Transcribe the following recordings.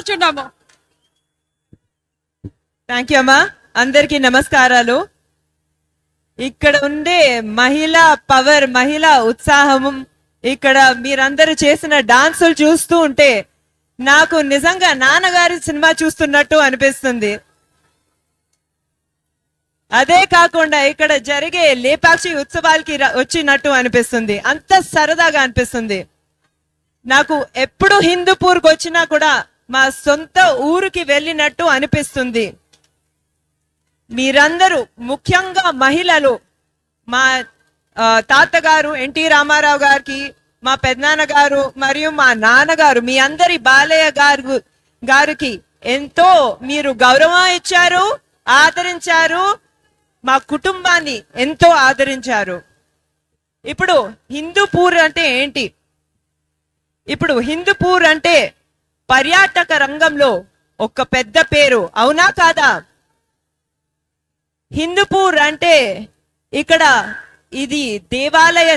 కోరుచున్నాము. Thank you అమ్మా. అందరికి నమస్కారాలు. ఇక్కడ ఉండే మహిళా పవర్ మహిళా ఉత్సాహం ఇక్కడ మీరందరూ చేసిన డాన్సులు చూస్తూ ఉంటే నాకు నిజంగా నాన్నగారి సినిమా చూస్తున్నట్టు అనిపిస్తుంది. అదే కాకుండా ఇక్కడ జరిగే లేపాక్షి ఉత్సవాలకి వచ్చినట్టు అనిపిస్తుంది. అంత సరదాగా అనిపిస్తుంది. నాకు ఎప్పుడు హిందూపూర్కి వచ్చినా కూడా మా సొంత ఊరికి వెళ్ళినట్టు అనిపిస్తుంది. మీరందరూ ముఖ్యంగా మహిళలు మా తాతగారు ఎన్టీ రామారావు గారికి మా పెద్దనాన్న గారు మరియు మా నాన్నగారు మీ అందరి బాలయ్య గారు గారికి ఎంతో మీరు గౌరవం ఇచ్చారు ఆదరించారు మా కుటుంబాన్ని ఎంతో ఆదరించారు. ఇప్పుడు హిందూపూర్ అంటే ఏంటి? ఇప్పుడు హిందూపూర్ అంటే పర్యాటక రంగంలో ఒక పెద్ద పేరు అవునా కాదా? హిందూపూర్ అంటే ఇక్కడ ఇది దేవాలయ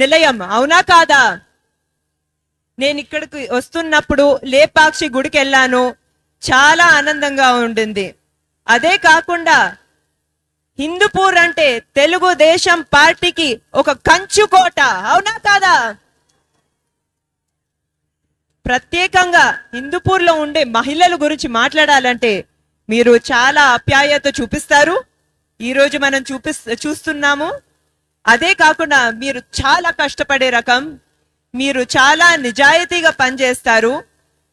నిలయం అవునా కాదా? నేను ఇక్కడికి వస్తున్నప్పుడు లేపాక్షి గుడికి వెళ్ళాను. చాలా ఆనందంగా ఉండింది. అదే కాకుండా హిందూపూర్ అంటే తెలుగుదేశం పార్టీకి ఒక కంచుకోట అవునా కాదా? ప్రత్యేకంగా హిందూపూర్లో ఉండే మహిళల గురించి మాట్లాడాలంటే మీరు చాలా అప్యాయత చూపిస్తారు. ఈరోజు మనం చూపిస్ చూస్తున్నాము. అదే కాకుండా మీరు చాలా కష్టపడే రకం. మీరు చాలా నిజాయితీగా పనిచేస్తారు.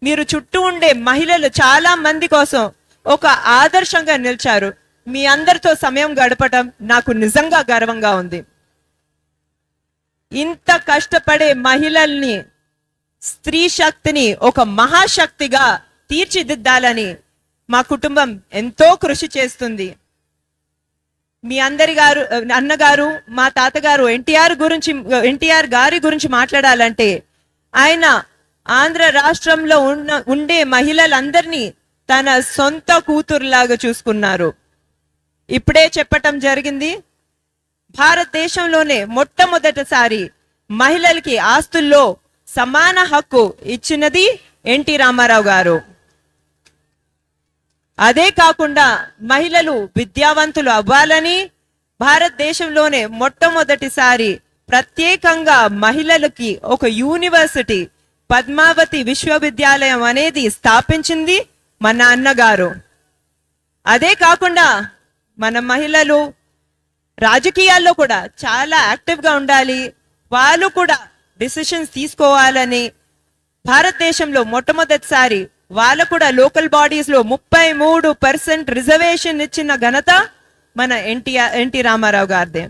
మీరు చుట్టూ ఉండే మహిళలు చాలా మంది కోసం ఒక ఆదర్శంగా నిలిచారు. మీ అందరితో సమయం గడపటం నాకు నిజంగా గర్వంగా ఉంది. ఇంత కష్టపడే మహిళల్ని స్త్రీ శక్తిని ఒక మహాశక్తిగా తీర్చిదిద్దాలని మా కుటుంబం ఎంతో కృషి చేస్తుంది. మీ అందరి గారు అన్నగారు మా తాతగారు ఎన్టీఆర్ గురించి ఎన్టీఆర్ గారి గురించి మాట్లాడాలంటే ఆయన ఆంధ్ర రాష్ట్రంలో ఉన్న ఉండే మహిళలందరినీ తన సొంత కూతురులాగా చూసుకున్నారు. ఇప్పుడే చెప్పటం జరిగింది. భారతదేశంలోనే మొట్టమొదటిసారి మహిళలకి ఆస్తుల్లో సమాన హక్కు ఇచ్చినది ఎన్టీ రామారావు గారు. అదే కాకుండా మహిళలు విద్యావంతులు అవ్వాలని భారతదేశంలోనే మొట్టమొదటిసారి ప్రత్యేకంగా మహిళలకి ఒక యూనివర్సిటీ పద్మావతి విశ్వవిద్యాలయం అనేది స్థాపించింది మన అన్నగారు. అదే కాకుండా మన మహిళలు రాజకీయాల్లో కూడా చాలా యాక్టివ్గా ఉండాలి. వాళ్ళు కూడా డిసిషన్స్ తీసుకోవాలని భారతదేశంలో మొట్టమొదటిసారి వాళ్ళ కూడా లోకల్ బాడీస్లో ముప్పై మూడు పర్సెంట్ రిజర్వేషన్ ఇచ్చిన ఘనత మన ఎన్టీఆర్ ఎన్టీ రామారావు గారిదే.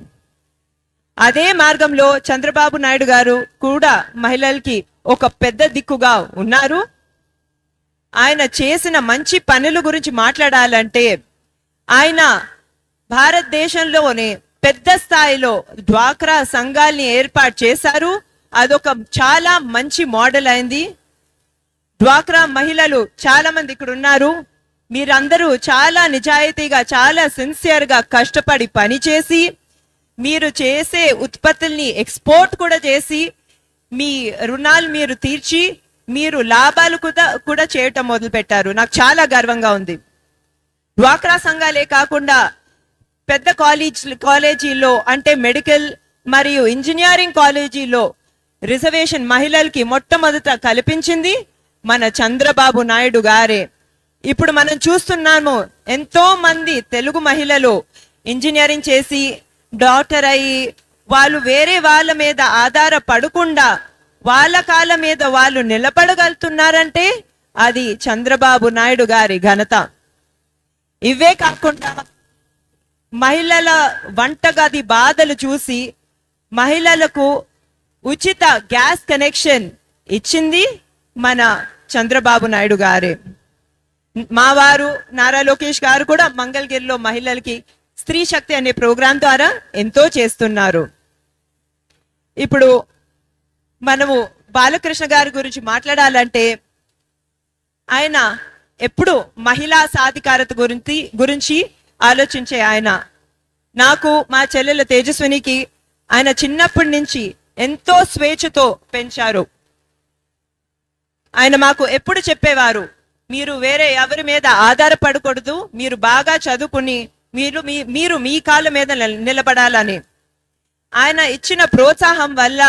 అదే మార్గంలో చంద్రబాబు నాయుడు గారు కూడా మహిళలకి ఒక పెద్ద దిక్కుగా ఉన్నారు. ఆయన చేసిన మంచి పనుల గురించి మాట్లాడాలంటే ఆయన భారతదేశంలోనే పెద్ద స్థాయిలో డ్వాక్రా సంఘాల్ని ఏర్పాటు చేశారు. అదొక చాలా మంచి మోడల్ అయింది. డ్వాక్రా మహిళలు చాలా మంది ఇక్కడ ఉన్నారు. మీరందరూ చాలా నిజాయితీగా చాలా సిన్సియర్గా కష్టపడి పనిచేసి మీరు చేసే ఉత్పత్తుల్ని ఎక్స్పోర్ట్ కూడా చేసి మీ రుణాలు మీరు తీర్చి మీరు లాభాలు కూడా కూడా చేయటం మొదలుపెట్టారు. నాకు చాలా గర్వంగా ఉంది. డ్వాక్రా సంఘాలే కాకుండా పెద్ద కాలేజ్ కాలేజీలో అంటే మెడికల్ మరియు ఇంజనీరింగ్ కాలేజీలో రిజర్వేషన్ మహిళలకి మొట్టమొదట కల్పించింది మన చంద్రబాబు నాయుడు గారే. ఇప్పుడు మనం చూస్తున్నాము ఎంతో మంది తెలుగు మహిళలు ఇంజనీరింగ్ చేసి డాక్టర్ అయ్యి వాళ్ళు వేరే వాళ్ళ మీద ఆధారపడకుండా వాళ్ళ కాళ్ళ మీద వాళ్ళు నిలబడగలుగుతున్నారంటే అది చంద్రబాబు నాయుడు గారి ఘనత. ఇవే కాకుండా మహిళల వంటగది బాధలు చూసి మహిళలకు ఉచిత గ్యాస్ కనెక్షన్ ఇచ్చింది మన చంద్రబాబు నాయుడు గారే. మా వారు నారా లోకేష్ గారు కూడా మంగళగిరిలో మహిళలకి స్త్రీ శక్తి అనే ప్రోగ్రాం ద్వారా ఎంతో చేస్తున్నారు. ఇప్పుడు మనము బాలకృష్ణ గారి గురించి మాట్లాడాలంటే ఆయన ఎప్పుడు మహిళా సాధికారత గురించి గురించి ఆలోచించే ఆయన. నాకు మా చెల్లెల తేజస్వినికి ఆయన చిన్నప్పటి నుంచి ఎంతో స్వేచ్ఛతో పెంచారు. ఆయన మాకు ఎప్పుడు చెప్పేవారు మీరు వేరే ఎవరి మీద ఆధారపడకూడదు మీరు బాగా చదువుకుని మీరు మీ మీరు మీ కాళ్ళ మీద నిలబడాలని. ఆయన ఇచ్చిన ప్రోత్సాహం వల్ల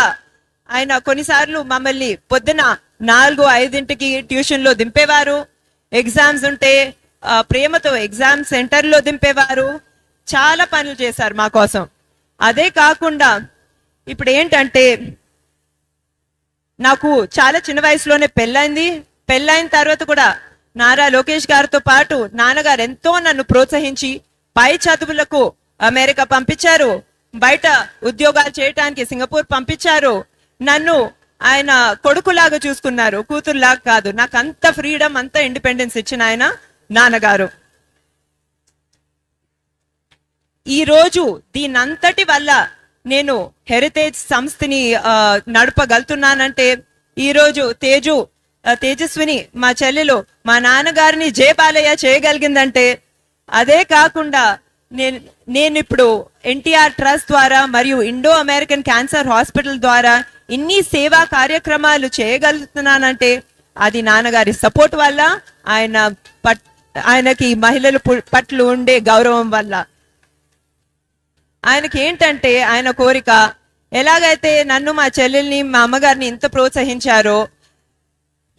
ఆయన కొన్నిసార్లు మమ్మల్ని పొద్దున నాలుగు ఐదింటికి ట్యూషన్లో దింపేవారు. ఎగ్జామ్స్ ఉంటే ప్రేమతో ఎగ్జామ్ సెంటర్లో దింపేవారు. చాలా పనులు చేశారు మా కోసం. అదే కాకుండా ఇప్పుడు ఏంటంటే నాకు చాలా చిన్న వయసులోనే పెళ్ళైంది. పెళ్ళైన తర్వాత కూడా నారా లోకేష్ గారితో పాటు నాన్నగారు ఎంతో నన్ను ప్రోత్సహించి పై చదువులకు అమెరికా పంపించారు. బయట ఉద్యోగాలు చేయటానికి సింగపూర్ పంపించారు. నన్ను ఆయన కొడుకులాగా చూసుకున్నారు. కూతురులాగా కాదు. నాకు అంత ఫ్రీడమ్ అంత ఇండిపెండెన్స్ ఇచ్చిన ఆయన నాన్నగారు. ఈ రోజు దీనంతటి వల్ల నేను హెరిటేజ్ సంస్థని నడపగలుగుతున్నానంటే ఈరోజు తేజు తేజస్విని మా చెల్లెలు మా నాన్నగారిని జే బాలయ్య చేయగలిగిందంటే అదే కాకుండా నేను నేను ఇప్పుడు ఎన్టీఆర్ ట్రస్ట్ ద్వారా మరియు ఇండో అమెరికన్ క్యాన్సర్ హాస్పిటల్ ద్వారా ఇన్ని సేవా కార్యక్రమాలు చేయగలుగుతున్నానంటే అది నాన్నగారి సపోర్ట్ వల్ల ఆయన పట్ ఆయనకి మహిళల పట్ల ఉండే గౌరవం వల్ల. ఆయనకి ఏంటంటే ఆయన కోరిక ఎలాగైతే నన్ను మా చెల్లెల్ని మా అమ్మగారిని ఇంత ప్రోత్సహించారో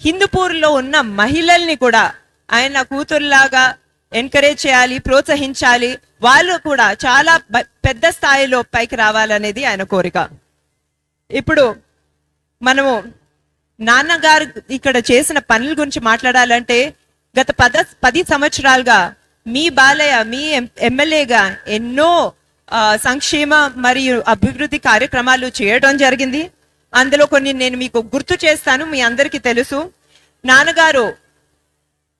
హిందూపూర్లో ఉన్న మహిళల్ని కూడా ఆయన కూతురులాగా ఎంకరేజ్ చేయాలి ప్రోత్సహించాలి. వాళ్ళు కూడా చాలా పెద్ద స్థాయిలో పైకి రావాలనేది ఆయన కోరిక. ఇప్పుడు మనము నాన్నగారు ఇక్కడ చేసిన పనుల గురించి మాట్లాడాలంటే గత పద పది సంవత్సరాలుగా మీ బాలయ్య మీ ఎం- ఎమ్మెల్యేగా ఎన్నో సంక్షేమ మరియు అభివృద్ధి కార్యక్రమాలు చేయడం జరిగింది. అందులో కొన్ని నేను మీకు గుర్తు చేస్తాను మీ అందరికీ తెలుసు. నాన్నగారు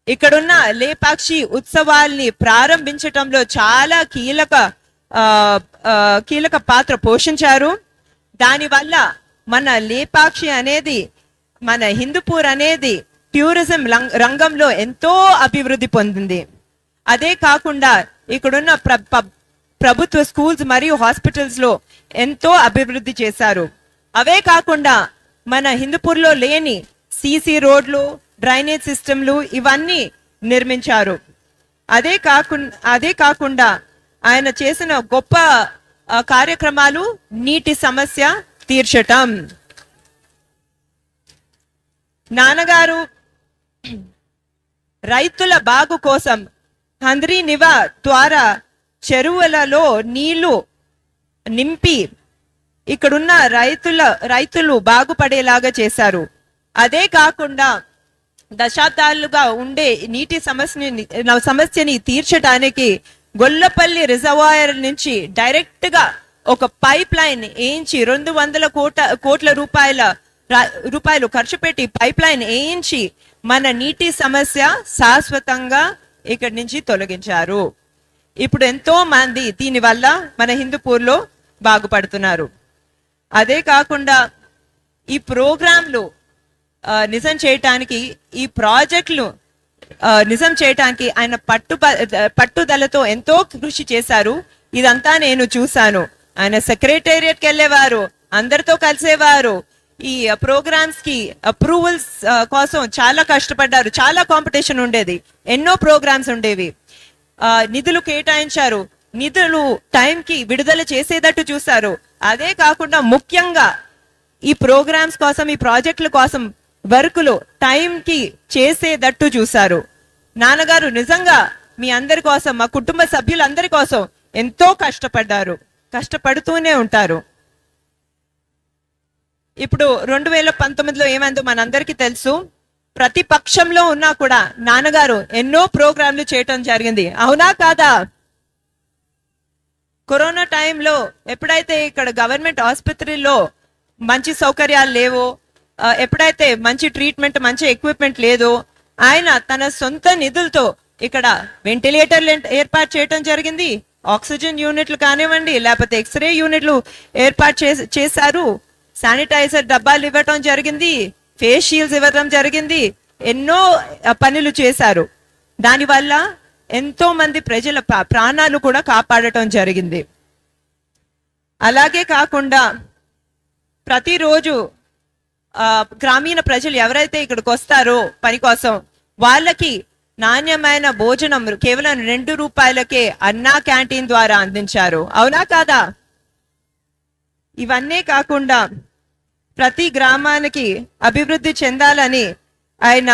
ఇక్కడున్న లేపాక్షి ఉత్సవాల్ని ప్రారంభించటంలో చాలా కీలక కీలక పాత్ర పోషించారు. దానివల్ల మన లేపాక్షి అనేది మన హిందూపూర్ అనేది టూరిజం రంగంలో ఎంతో అభివృద్ధి పొందింది. అదే కాకుండా ఇక్కడున్న ప్ర ప్రభుత్వ స్కూల్స్ మరియు హాస్పిటల్స్లో ఎంతో అభివృద్ధి చేశారు. అవే కాకుండా మన హిందూపూర్లో లేని సీసీ రోడ్లు డ్రైనేజ్ సిస్టమ్లు ఇవన్నీ నిర్మించారు. అదే కాకుండా అదే కాకుండా ఆయన చేసిన గొప్ప కార్యక్రమాలు నీటి సమస్య తీర్చటం. నాన్నగారు రైతుల బాగు కోసం హంద్రీ నివా ద్వారా చెరువులలో నీళ్ళు నింపి ఇక్కడున్న రైతుల రైతులు బాగుపడేలాగా చేశారు. అదే కాకుండా దశాబ్దాలుగా ఉండే నీటి సమస్యని సమస్యని తీర్చడానికి గొల్లపల్లి రిజర్వాయర్ నుంచి డైరెక్ట్గా ఒక పైప్ లైన్ వేయించి రెండు వందల కోట కోట్ల రూపాయల రూపాయలు ఖర్చు పెట్టి పైప్ లైన్ వేయించి మన నీటి సమస్య శాశ్వతంగా ఇక్కడి నుంచి తొలగించారు. ఇప్పుడు ఎంతో మంది దీని వల్ల మన హిందూపూర్లో బాగుపడుతున్నారు. అదే కాకుండా ఈ ప్రోగ్రాంలు నిజం చేయటానికి ఈ ప్రాజెక్టులు నిజం చేయటానికి ఆయన పట్టు పట్టుదలతో ఎంతో కృషి చేశారు. ఇదంతా నేను చూశాను. ఆయన సెక్రటేరియట్కి వెళ్ళేవారు అందరితో కలిసేవారు. ఈ ప్రోగ్రామ్స్కి అప్రూవల్స్ కోసం చాలా కష్టపడ్డారు. చాలా కాంపిటీషన్ ఉండేది. ఎన్నో ప్రోగ్రామ్స్ ఉండేవి. నిధులు కేటాయించారు. నిధులు టైంకి విడుదల చేసేటట్టు చూశారు. అదే కాకుండా ముఖ్యంగా ఈ ప్రోగ్రామ్స్ కోసం ఈ ప్రాజెక్టుల కోసం వర్కులు టైంకి చేసేటట్టు చూశారు. నాన్నగారు నిజంగా మీ అందరి కోసం మా కుటుంబ సభ్యులందరి కోసం ఎంతో కష్టపడ్డారు. కష్టపడుతూనే ఉంటారు. ఇప్పుడు రెండు వేల పంతొమ్మిదిలో ఏమైందో మనందరికీ తెలుసు. ప్రతి పక్షంలో ఉన్నా కూడా నాన్నగారు ఎన్నో ప్రోగ్రాంలు చేయటం జరిగింది. అవునా కాదా? కరోనా టైంలో ఎప్పుడైతే ఇక్కడ గవర్నమెంట్ ఆసుపత్రిలో మంచి సౌకర్యాలు లేవో ఎప్పుడైతే మంచి ట్రీట్మెంట్ మంచి ఎక్విప్మెంట్ లేదో ఆయన తన సొంత నిధులతో ఇక్కడ వెంటిలేటర్లు ఏర్పాటు చేయటం జరిగింది. ఆక్సిజన్ యూనిట్లు కానివ్వండి లేకపోతే ఎక్స్రే యూనిట్లు ఏర్పాటు చేశారు. శానిటైజర్ డబ్బాలు ఇవ్వటం జరిగింది. ఫేస్ షీల్డ్స్ ఇవ్వడం జరిగింది. ఎన్నో పనులు చేశారు. దానివల్ల ఎంతో మంది ప్రజల ప్రాణాలు కూడా కాపాడటం జరిగింది. అలాగే కాకుండా ప్రతిరోజు ఆ, గ్రామీణ ప్రజలు ఎవరైతే ఇక్కడికి వస్తారో పని కోసం వాళ్ళకి నాణ్యమైన భోజనం కేవలం రెండు రూపాయలకే అన్నా క్యాంటీన్ ద్వారా అందించారు. అవునా కాదా? ఇవన్నీ కాకుండా ప్రతి గ్రామానికి అభివృద్ధి చెందాలని ఆయన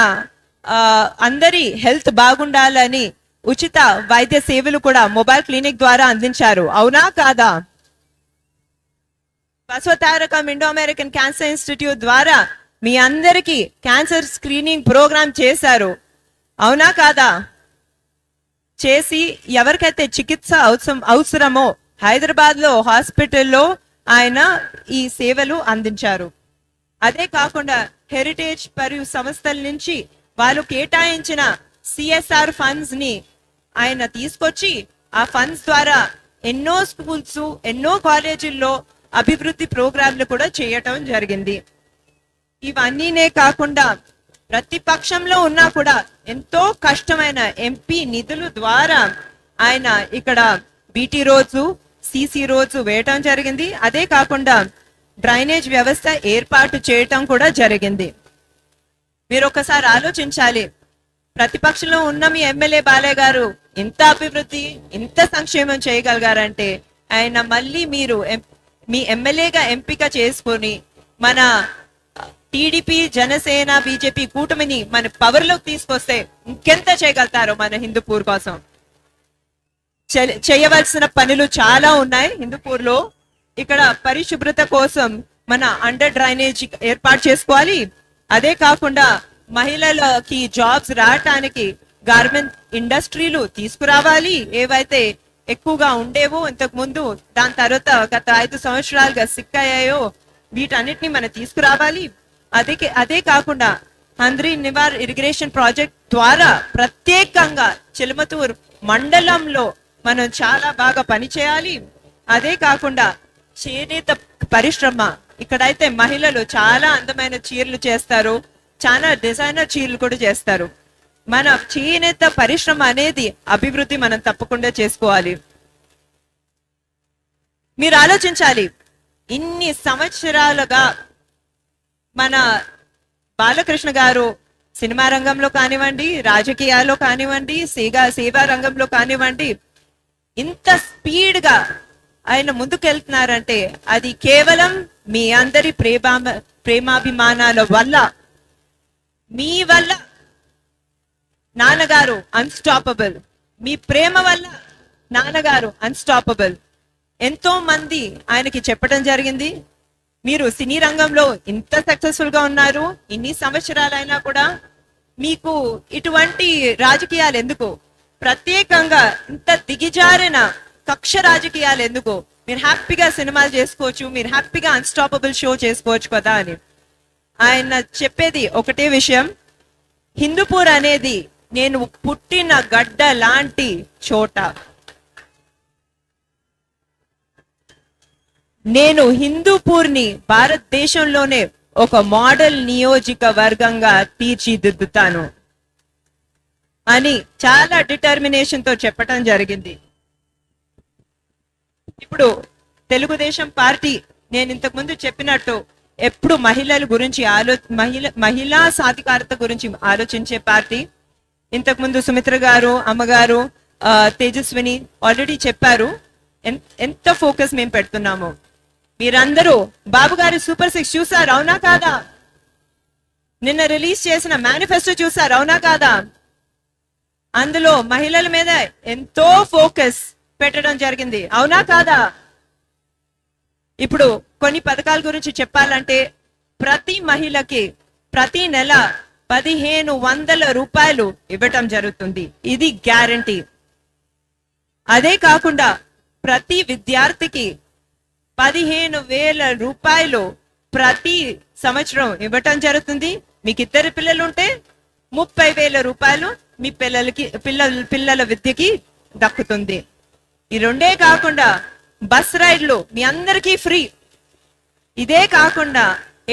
అందరి హెల్త్ బాగుండాలని ఉచిత వైద్య సేవలు కూడా మొబైల్ క్లినిక్ ద్వారా అందించారు. అవునా కాదా? Basavatarakam Indo American cancer institute ద్వారా మీ అందరికీ క్యాన్సర్ స్క్రీనింగ్ ప్రోగ్రామ్ చేశారు. అవునా కాదా? చేసి ఎవరికైతే చికిత్స అవసరం అవసరమో హైదరాబాద్లో హాస్పిటల్లో ఆయన ఈ సేవలు అందించారు. అదే కాకుండా హెరిటేజ్ మరియు సంస్థల నుంచి వాళ్ళు కేటాయించిన సిఎస్ఆర్ ఫండ్స్ని ఆయన తీసుకొచ్చి ఆ ఫండ్స్ ద్వారా ఎన్నో స్కూల్స్ ఎన్నో కాలేజీల్లో అభివృద్ధి ప్రోగ్రాంలు కూడా చేయటం జరిగింది. ఇవన్నీనే కాకుండా ప్రతిపక్షంలో ఉన్నా కూడా ఎంతో కష్టమైన ఎంపీ నిధులు ద్వారా ఆయన ఇక్కడ బీటీ రోజు సీసీ రోడ్స్ వేయటం జరిగింది. అదే కాకుండా డ్రైనేజ్ వ్యవస్థ ఏర్పాటు చేయటం కూడా జరిగింది. మీరు ఒకసారి ఆలోచించాలి. ప్రతిపక్షంలో ఉన్న మీ ఎమ్మెల్యే బాలయ్య గారు ఇంత అభివృద్ధి ఇంత సంక్షేమం చేయగలిగారంటే ఆయన మళ్ళీ మీరు ఎం- మీ ఎమ్మెల్యేగా ఎంపిక చేసుకొని మన టీడీపీ జనసేన బీజేపీ కూటమిని మన పవర్లోకి తీసుకొస్తే ఇంకెంత చేయగలుగుతారో మన హిందూపూర్ కోసం. చేయవలసిన పనులు చాలా ఉన్నాయి హిందూపూర్లో. ఇక్కడ పరిశుభ్రత కోసం మన అండర్ డ్రైనేజ్ ఏర్పాటు చేసుకోవాలి. అదే కాకుండా మహిళలకి జాబ్స్ రావటానికి గార్మెంట్ ఇండస్ట్రీలు తీసుకురావాలి. ఏవైతే ఎక్కువగా ఉండేవో ఇంతకు ముందు దాని తర్వాత గత ఐదు సంవత్సరాలుగా సిక్ అయ్యాయో వీటన్నిటిని మనం తీసుకురావాలి. అదే అదే కాకుండా హంద్రీ నివార్ ఇరిగేషన్ ప్రాజెక్ట్ ద్వారా ప్రత్యేకంగా చిలమతూరు మండలంలో మనం చాలా బాగా పని చేయాలి. అదే కాకుండా చేనేత పరిశ్రమ. ఇక్కడైతే మహిళలు చాలా అందమైన చీరలు చేస్తారు. చాలా డిజైనర్ చీరలు కూడా చేస్తారు. మన చేనేత పరిశ్రమ అనేది అభివృద్ధి మనం తప్పకుండా చేసుకోవాలి. మీరు ఆలోచించాలి ఇన్ని సంవత్సరాలుగా మన బాలకృష్ణ గారు సినిమా రంగంలో కానివ్వండి రాజకీయాల్లో కానివ్వండి సేగా సేవా రంగంలో కానివ్వండి ఇంత స్పీడ్గా ఆయన ముందుకెళ్తున్నారంటే అది కేవలం మీ అందరి ప్రేమ ప్రేమాభిమానాల వల్ల. మీ వల్ల. నాన్నగారు అన్స్టాపబుల్ మీ ప్రేమ వల్ల నాన్నగారు అన్స్టాపబుల్ ఎంతో మంది ఆయనకి చెప్పడం జరిగింది. మీరు సినీ రంగంలో ఇంత సక్సెస్ఫుల్గా ఉన్నారు. ఇన్ని సంవత్సరాలైనా కూడా మీకు ఇటువంటి రాజకీయాలు ఎందుకు? ప్రత్యేకంగా ఇంత దిగిజారిన కక్ష రాజకీయాలు ఎందుకో? మీరు హ్యాపీగా సినిమాలు చేసుకోవచ్చు మీరు హ్యాపీగా అన్స్టాపబుల్ షో చేసుకోవచ్చు కదా అని. ఆయన చెప్పేది ఒకటే విషయం హిందూపూర్ అనేది నేను పుట్టిన గడ్డ లాంటి చోట. నేను హిందూపూర్ని భారతదేశంలోనే ఒక మోడల్ నియోజకవర్గంగా తీర్చిదిద్దుతాను. అని చాలా డిటర్మినేషన్తో చెప్పటం జరిగింది. ఇప్పుడు తెలుగుదేశం పార్టీ నేను ఇంతకుముందు చెప్పినట్టు ఎప్పుడు మహిళల గురించి ఆలో మహిళ మహిళా సాధికారత గురించి ఆలోచించే పార్టీ. ఇంతకు ముందు సుమిత్ర గారు అమ్మగారు తేజస్విని ఆల్రెడీ చెప్పారు. ఎంత ఫోకస్ మేము పెడుతున్నాము. మీరందరూ బాబు గారి సూపర్ సిక్స్ చూసారు అవునా కాదా? నిన్న రిలీజ్ చేసిన మేనిఫెస్టో చూసారు అవునా కాదా? అందులో మహిళల మీద ఎంతో ఫోకస్ పెట్టడం జరిగింది. అవునా కాదా? ఇప్పుడు కొన్ని పథకాల గురించి చెప్పాలంటే ప్రతి మహిళకి ప్రతి నెల పదిహేను వందల రూపాయలు ఇవ్వటం జరుగుతుంది. ఇది గ్యారంటీ. అదే కాకుండా ప్రతి విద్యార్థికి పదిహేను వేల రూపాయలు ప్రతి సంవత్సరం ఇవ్వటం జరుగుతుంది. మీకు ఇద్దరు పిల్లలు ఉంటే ముప్పై వేల రూపాయలు మీ పిల్లలకి పిల్లల పిల్లల విద్యకి దక్కుతుంది. ఈ రెండే కాకుండా బస్ రైడ్లు మీ అందరికీ ఫ్రీ. ఇదే కాకుండా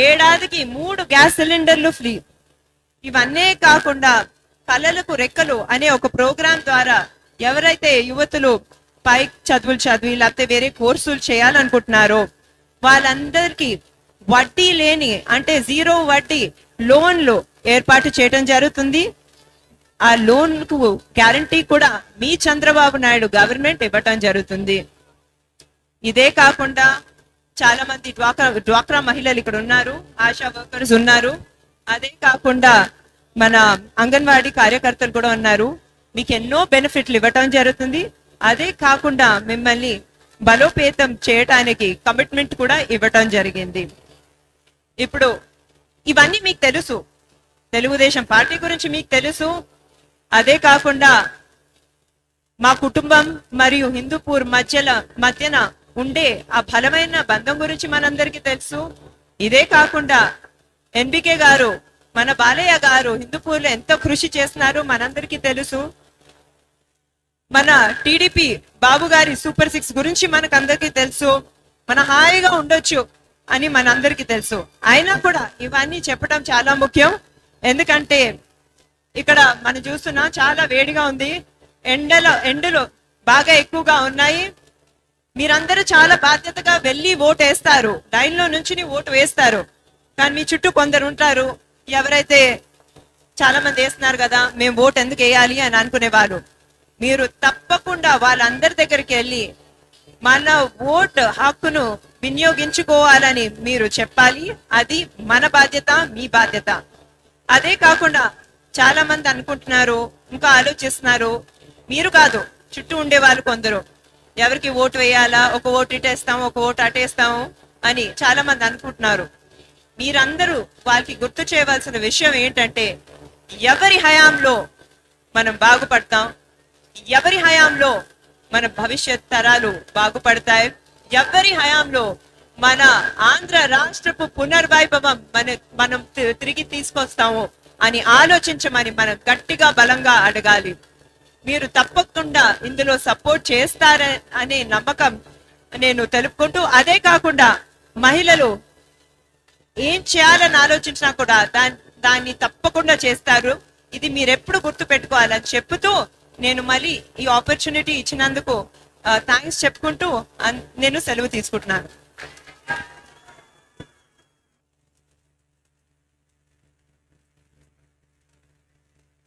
ఏడాదికి మూడు గ్యాస్ సిలిండర్లు ఫ్రీ. ఇవన్నీ కాకుండా కళలకు రెక్కలు అనే ఒక ప్రోగ్రాం ద్వారా ఎవరైతే యువతులు పై చదువులు చదివి లేకపోతే వేరే కోర్సులు చేయాలనుకుంటున్నారో వాళ్ళందరికీ వడ్డీ లేని అంటే జీరో వడ్డీ లోన్లు ఏర్పాటు చేయడం జరుగుతుంది. ఆ లోన్కు గ్యారంటీ కూడా మీ చంద్రబాబు నాయుడు గవర్నమెంట్ ఇవ్వటం జరుగుతుంది. ఇదే కాకుండా చాలా మంది డ్వాక్రా డ్వాక్రా మహిళలు ఇక్కడ ఉన్నారు ఆశా వర్కర్స్ ఉన్నారు. అదే కాకుండా మన అంగన్వాడీ కార్యకర్తలు కూడా ఉన్నారు. మీకు ఎన్నో బెనిఫిట్లు ఇవ్వటం జరుగుతుంది. అదే కాకుండా మిమ్మల్ని బలోపేతం చేయటానికి కమిట్మెంట్ కూడా ఇవ్వటం జరిగింది. ఇప్పుడు ఇవన్నీ మీకు తెలుసు. తెలుగుదేశం పార్టీ గురించి మీకు తెలుసు. అదే కాకుండా మా కుటుంబం మరియు హిందూపూర్ మధ్యల మధ్యన ఉండే ఆ బలమైన బంధం గురించి మనందరికీ తెలుసు. ఇదే కాకుండా ఎన్బికే గారు మన బాలయ్య గారు హిందూపూర్లో ఎంతో కృషి చేస్తున్నారు మనందరికీ తెలుసు. మన టీడీపీ బాబు గారి సూపర్ సిక్స్ గురించి మనకు అందరికీ తెలుసు. మన హాయిగా ఉండొచ్చు. అని మనందరికీ తెలుసు. అయినా కూడా ఇవన్నీ చెప్పడం చాలా ముఖ్యం. ఎందుకంటే ఇక్కడ మనం చూస్తున్నా చాలా వేడిగా ఉంది. ఎండలో ఎండలు బాగా ఎక్కువగా ఉన్నాయి. మీరందరూ చాలా బాధ్యతగా వెళ్ళి ఓటు వేస్తారు. లైన్లో నుంచి ఓటు వేస్తారు. కానీ మీ చుట్టూ కొందరు ఉంటారు. ఎవరైతే చాలా మంది వేస్తున్నారు కదా మేము ఓటు ఎందుకు వేయాలి అని అనుకునే వాళ్ళు. మీరు తప్పకుండా వాళ్ళందరి దగ్గరికి వెళ్ళి మన ఓటు హక్కును వినియోగించుకోవాలని మీరు చెప్పాలి. అది మన బాధ్యత మీ బాధ్యత. అదే కాకుండా చాలా మంది అనుకుంటున్నారు ఇంకా ఆలోచిస్తున్నారు. మీరు కాదు చుట్టూ ఉండే వాళ్ళు కొందరు. ఎవరికి ఓటు వేయాలా ఒక ఓటు ఇటేస్తాము ఒక ఓటు అటేస్తాము అని చాలా మంది అనుకుంటున్నారు. మీరందరూ వాళ్ళకి గుర్తు చేయవలసిన విషయం ఏంటంటే ఎవరి హయాంలో మనం బాగుపడతాం ఎవరి హయాంలో మన భవిష్యత్ తరాలు బాగుపడతాయి ఎవరి హయాంలో మన ఆంధ్ర రాష్ట్రపు పునర్వైభవం మన మనం తి- తిరిగి తీసుకొస్తాము అని ఆలోచించమని మనం గట్టిగా బలంగా అడగాలి. మీరు తప్పకుండా ఇందులో సపోర్ట్ చేస్తారనే అనే నమ్మకం నేను తెలుపుకుంటూ అదే కాకుండా మహిళలు ఏం చేయాలని ఆలోచించినా కూడా దాన్ని దాన్ని తప్పకుండా చేస్తారు. ఇది మీరెప్పుడు గుర్తు పెట్టుకోవాలని చెప్తూ నేను మళ్ళీ ఈ ఆపర్చునిటీ ఇచ్చినందుకు థ్యాంక్స్ చెప్పుకుంటూ అన్- నేను సెలవు తీసుకుంటున్నాను.